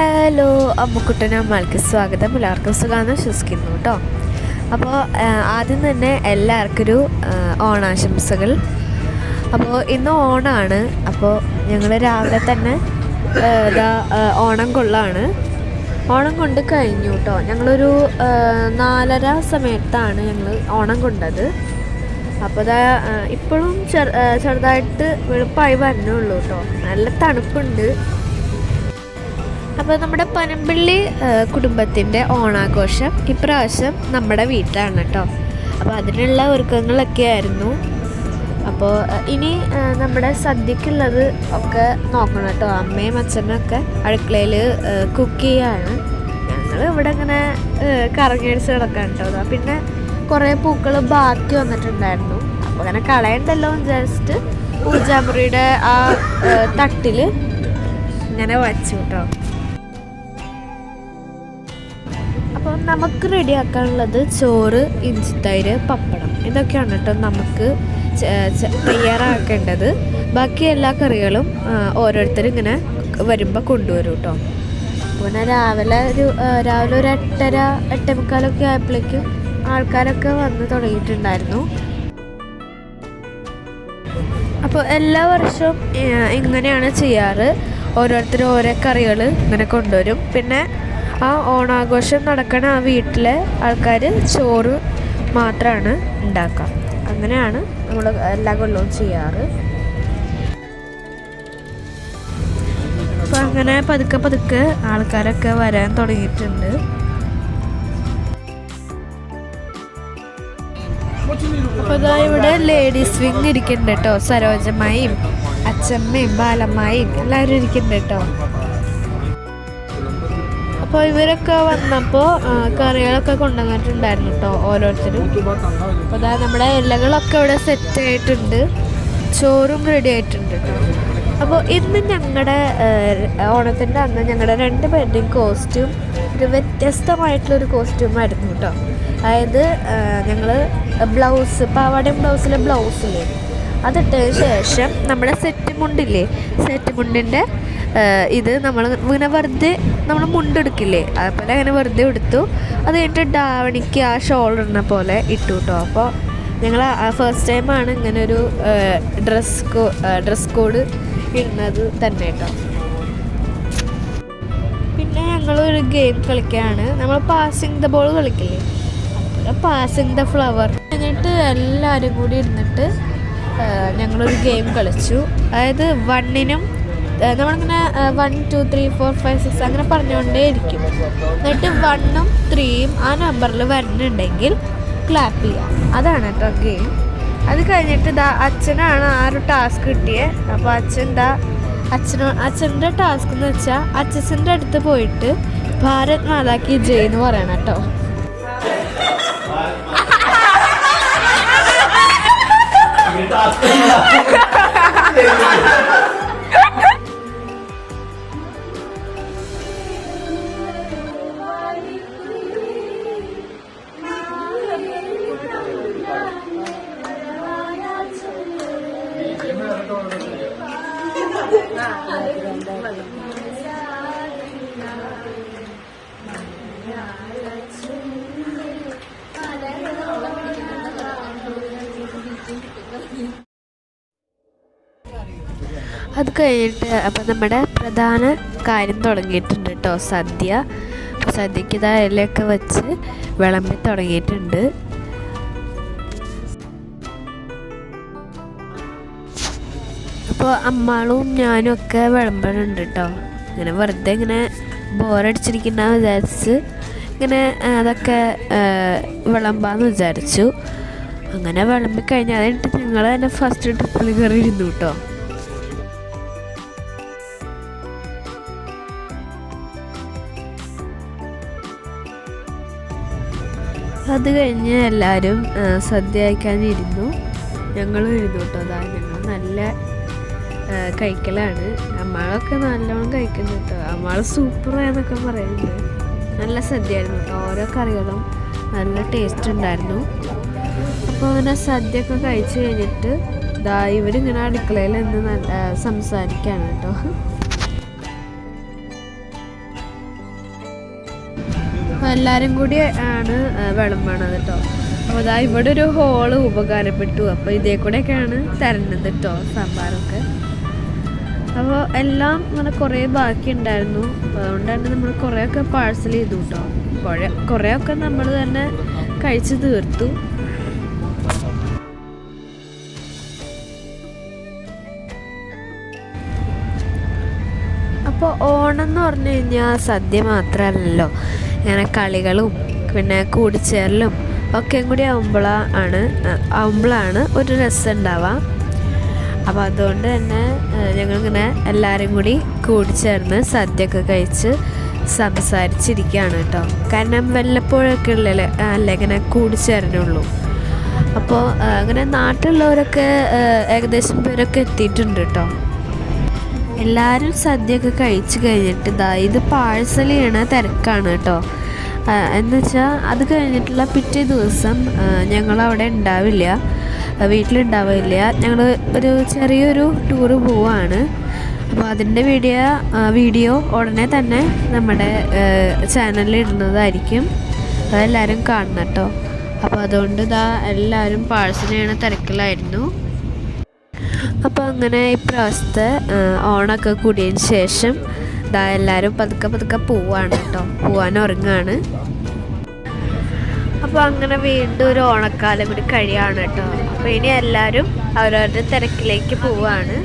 Hello അമ്മുക്കുട്ടൻ അമ്മയ്ക്ക് സ്വാഗതം. എല്ലാവർക്കും സുഖമാണെന്ന് വിശ്വസിക്കുന്നു കേട്ടോ അപ്പോൾ ആദ്യം തന്നെ എല്ലാവർക്കും ഒരു ഓണാശംസകൾ. അപ്പോൾ ഇന്ന് ഓണമാണ് അപ്പോൾ ഞങ്ങൾ രാവിലെ തന്നെ ഇതാ ഓണം കൊള്ളാണ്. ഓണം കൊണ്ട് കഴിഞ്ഞു കേട്ടോ ഞങ്ങളൊരു നാലര സമയത്താണ് ഞങ്ങൾ ഓണം കൊണ്ടത്. അപ്പോൾ ഇതാ ഇപ്പോഴും ചെറു ചെറുതായിട്ട് വെളുപ്പായി വരുന്നുള്ളൂ കേട്ടോ നല്ല തണുപ്പുണ്ട്. അപ്പോൾ നമ്മുടെ പനമ്പിള്ളി കുടുംബത്തിന്റെ ഓണാഘോഷം ഇപ്രാവശ്യം നമ്മുടെ വീട്ടിലാണ് കേട്ടോ അപ്പോൾ അതിനുള്ള ഒരുക്കങ്ങളൊക്കെ ആയിരുന്നു അപ്പോൾ ഇനി നമ്മുടെ സദ്യക്കുള്ളത് ഒക്കെ നോക്കണം കേട്ടോ അമ്മയും അച്ഛനും ഒക്കെ അടുക്കളയിൽ കുക്ക് ചെയ്യാണ്. ഞങ്ങൾ ഇവിടെ ഇങ്ങനെ കറങ്ങിയടിച്ച് കിടക്കാൻ കേട്ടോ പിന്നെ കുറേ പൂക്കൾ ബാക്കി വന്നിട്ടുണ്ടായിരുന്നു. അപ്പോൾ അങ്ങനെ കളയണ്ടല്ലോ ജസ്റ്റ് പൂജാമുറിയുടെ ആ തട്ടിൽ ഇങ്ങനെ വച്ചു കേട്ടോ നമുക്ക് റെഡിയാക്കാനുള്ളത് ചോറ് ഇഞ്ചിത്തൈര് പപ്പടം. ഇതൊക്കെയാണ് കേട്ടോ നമുക്ക് തയ്യാറാക്കേണ്ടത്. ബാക്കി എല്ലാ കറികളും ഓരോരുത്തരും ഇങ്ങനെ വരുമ്പോൾ കൊണ്ടുവരും കേട്ടോ. പിന്നെ രാവിലെ ഒരു രാവിലെ ഒരു എട്ടര എട്ടേമുക്കാലൊക്കെ ആയപ്പോഴേക്കും ആൾക്കാരൊക്കെ വന്ന് തുടങ്ങിയിട്ടുണ്ടായിരുന്നു. അപ്പോൾ എല്ലാ വർഷവും ഇങ്ങനെയാണ് ചെയ്യാറ്. ഓരോരുത്തരും ഓരോ കറികൾ ഇങ്ങനെ കൊണ്ടുവരും. പിന്നെ ആ ഓണാഘോഷം നടക്കണ ആ വീട്ടിലെ ആൾക്കാർ ചോറ് മാത്രമാണ് ഉണ്ടാക്കുക അങ്ങനെയാണ് നമ്മൾ എല്ലാ കൊല്ലവും ചെയ്യാറ്. അപ്പോൾ അങ്ങനെ പതുക്കെ പതുക്കെ ആൾക്കാരൊക്കെ വരാൻ തുടങ്ങിയിട്ടുണ്ട്. അപ്പോൾ ഇതാ ഇവിടെ ലേഡീസ് വിങ് ഇരിക്കുന്നുണ്ട് കേട്ടോ സരോജമ്മയും അച്ചമ്മയും ബാലമ്മയും എല്ലാവരും ഇരിക്കുന്നുണ്ട് കേട്ടോ അപ്പോൾ ഇവരൊക്കെ വന്നപ്പോൾ കറികളൊക്കെ കൊണ്ടുവന്നിട്ടുണ്ടായിരുന്നു കേട്ടോ ഓരോരുത്തരും. അപ്പോൾ അതായത് നമ്മുടെ ഇലകളൊക്കെ ഇവിടെ സെറ്റ് ആയിട്ടുണ്ട്. ചോറും റെഡി ആയിട്ടുണ്ട് അപ്പോൾ ഇന്ന് ഞങ്ങളുടെ ഓണത്തിന്റെ അന്ന് ഞങ്ങളുടെ രണ്ട് പേരുടെയും കോസ്റ്റ്യൂം ഒരു വ്യത്യസ്തമായിട്ടുള്ളൊരു കോസ്റ്റ്യൂം ആയിരുന്നു കേട്ടോ അതായത് ഞങ്ങൾ ബ്ലൗസ് പാവാടയും ബ്ലൗസിലെ ബ്ലൗസില്ലേ അതിട്ടതിന് ശേഷം നമ്മുടെ സെറ്റ് മുണ്ടില്ലേ സെറ്റ് മുണ്ടിന്റെ ഇത് നമ്മൾ ഇങ്ങനെ വെറുതെ നമ്മൾ മുണ്ടെടുക്കില്ലേ? അതുപോലെ അങ്ങനെ വെറുതെ എടുത്തു. അത് കഴിഞ്ഞിട്ട് ഡാവണിക്ക് ആ ഷോൾ ഇടുന്ന പോലെ ഇട്ടു കേട്ടോ അപ്പോൾ ഞങ്ങൾ ഫസ്റ്റ് ടൈമാണ് ഇങ്ങനെ ഒരു ഡ്രസ് കോ ഡ്രസ് കോഡ് ഇടുന്നത് തന്നെ കേട്ടോ പിന്നെ ഞങ്ങളൊരു ഗെയിം കളിക്കുകയാണ് നമ്മൾ പാസിംഗ് ദ ബോൾ കളിക്കില്ലേ? പാസിംഗ് ദ ഫ്ലവർ എന്നിട്ട് എല്ലാവരും കൂടി ഇരുന്നിട്ട് ഞങ്ങളൊരു ഗെയിം കളിച്ചു. അതായത് വണ്ണിനും നമ്മളിങ്ങനെ one two three four five six അങ്ങനെ പറഞ്ഞുകൊണ്ടേ ഇരിക്കും എന്നിട്ട് വണ്ണും ത്രീയും ആ നമ്പറിൽ വരുന്നുണ്ടെങ്കിൽ ക്ലാപ്പ് ചെയ്യാം. അതാണ് കേട്ടോ ഗെയിം അത് കഴിഞ്ഞിട്ട് ഇതാ അച്ഛനാണ് ആ ഒരു ടാസ്ക് കിട്ടിയത് അപ്പോൾ അച്ഛൻ എന്താ അച്ഛനോ അച്ഛന്റെ ടാസ്ക് എന്ന് വെച്ചാൽ അച്ഛന്റെ അടുത്ത് പോയിട്ട് ഭാരത് മാതാക്കി ജയ് എന്ന് പറയണം കേട്ടോ. 大吹了！哈哈哈哈哈！അത് കഴിഞ്ഞിട്ട് അപ്പം നമ്മുടെ പ്രധാന കാര്യം തുടങ്ങിയിട്ടുണ്ട് കേട്ടോ സദ്യ. സദ്യക്ക് ഇതാ ഇലയൊക്കെ വെച്ച് വിളമ്പി തുടങ്ങിയിട്ടുണ്ട്. അപ്പോൾ അമ്മാളും ഞാനും ഒക്കെ വിളമ്പണുണ്ട് കേട്ടോ. ഇങ്ങനെ വെറുതെ ഇങ്ങനെ ബോറടിച്ചിരിക്കുന്ന വിചാരിച്ച് ഇങ്ങനെ അതൊക്കെ വിളമ്പാന്ന് വിചാരിച്ചു. അങ്ങനെ വിളമ്പി കഴിഞ്ഞാൽ ഞങ്ങൾ തന്നെ ഫസ്റ്റ് ട്രിപ്പിൽ കയറി ഇരുന്നു കേട്ടോ. അത് കഴിഞ്ഞ് എല്ലാവരും സദ്യ കഴിക്കാനിരുന്നു. ഞങ്ങളും ഇരുന്നു കേട്ടോ അതാ ഞങ്ങൾ നല്ല കഴിക്കലാണ്. അമ്മാളൊക്കെ നല്ലോണം കഴിക്കുന്നു കേട്ടോ അമ്മാൾ സൂപ്പറായെന്നൊക്കെ പറയുന്നുണ്ട്. നല്ല സദ്യയായിരുന്നു കേട്ടോ ഓരോ കറികളും നല്ല ടേസ്റ്റ് ഉണ്ടായിരുന്നു. അപ്പോൾ അങ്ങനെ സദ്യ ഒക്കെ കഴിച്ച് കഴിഞ്ഞിട്ട് ഇതാ ഇവരിങ്ങനെ അടുക്കളയിൽ നിന്ന് നല്ല സംസാരിക്കുകയാണ് കേട്ടോ എല്ലാവരും കൂടി ആണ് വിളമ്പണത് കേട്ടോ അപ്പോൾ അതാ ഇവിടെ ഒരു ഹോൾ ഉപകാരപ്പെട്ടു. അപ്പോൾ ഇതേ കൂടെയൊക്കെയാണ് തരണത് കേട്ടോ സാമ്പാറൊക്കെ. അപ്പോൾ എല്ലാം ഇങ്ങനെ കുറേ ബാക്കി ഉണ്ടായിരുന്നു അപ്പോൾ അതുകൊണ്ടാണ് നമ്മൾ കുറേയൊക്കെ പാഴ്സൽ ചെയ്തു കേട്ടോ കുറേ കുറേയൊക്കെ നമ്മൾ തന്നെ കഴിച്ചു തീർത്തു. അപ്പോൾ ഓണം എന്ന് പറഞ്ഞു കഴിഞ്ഞാൽ സദ്യ മാത്രമല്ലല്ലോ ഇങ്ങനെ കളികളും പിന്നെ കൂടിച്ചേരലും ഒക്കെ കൂടി ആകുമ്പോഴാണ് ആവുമ്പോഴാണ് ഒരു രസം ഉണ്ടാവുക. അപ്പോൾ അതുകൊണ്ട് തന്നെ ഞങ്ങളിങ്ങനെ എല്ലാവരും കൂടി കൂടിച്ചേർന്ന് സദ്യയൊക്കെ കഴിച്ച് സംസാരിച്ചിരിക്കുകയാണ് കേട്ടോ. കാരണം വല്ലപ്പോഴൊക്കെ ഉള്ളല്ലേ അല്ലേ? ഇങ്ങനെ കൂടിച്ചേരനുള്ളൂ അപ്പോൾ അങ്ങനെ നാട്ടിലുള്ളവരൊക്കെ ഏകദേശം പേരൊക്കെ എത്തിയിട്ടുണ്ട് കേട്ടോ. എല്ലാവരും സദ്യയൊക്കെ കഴിച്ച് കഴിഞ്ഞിട്ട് ഇതാ ഇത് പാഴ്സൽ ചെയ്യണ തിരക്കാണ് കേട്ടോ എന്ന് വെച്ചാൽ അത് കഴിഞ്ഞിട്ടുള്ള പിറ്റേ ദിവസം ഞങ്ങളവിടെ ഉണ്ടാവില്ല വീട്ടിലുണ്ടാവില്ല ഞങ്ങൾ ഒരു ചെറിയൊരു ടൂറ് പോവാണ്. അപ്പോൾ അതിന്റെ വീഡിയോ വീഡിയോ ഉടനെ തന്നെ നമ്മുടെ ചാനലിൽ ഇടുന്നതായിരിക്കും. അതെല്ലാവരും കാണണം കേട്ടോ അപ്പോൾ അതുകൊണ്ട് ഇതാ എല്ലാവരും പാഴ്സൽ ചെയ്യണ തിരക്കിലായിരുന്നു. അപ്പോൾ അങ്ങനെ ഇപ്രാവശ്യത്തെ ഓണമൊക്കെ കൂടിയതിന് ശേഷം ഇതാ എല്ലാവരും പതുക്കെ പതുക്കെ പോവാണ് കേട്ടോ. പോവാൻ ഉറങ്ങാണ് അപ്പോൾ അങ്ങനെ വീണ്ടും ഒരു ഓണക്കാലം കൂടി കഴിയാണ് കേട്ടോ. അപ്പോൾ ഇനി എല്ലാവരും അവരവരുടെ തിരക്കിലേക്ക് പോവാണ്.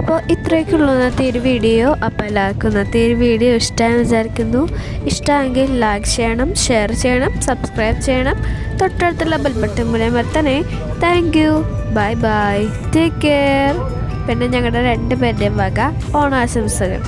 അപ്പോൾ ഇത്രയൊക്കെയുള്ളൂ ഇന്നത്തെ ഒരു വീഡിയോ. അപ്പോൾ എല്ലാവർക്കും ഇന്നത്തെ ഒരു വീഡിയോ ഇഷ്ടമായി വിചാരിക്കുന്നു. ഇഷ്ടമെങ്കിൽ ലൈക്ക് ചെയ്യണം ഷെയർ ചെയ്യണം സബ്സ്ക്രൈബ് ചെയ്യണം. തൊട്ടടുത്തുള്ള ബെൽ ബട്ടൺ മൂലം വരുത്തണേ. Thank you bye bye take care പിന്നെ ഞങ്ങളുടെ രണ്ട് പേരുടെയും വക ഓണാശംസകൾ.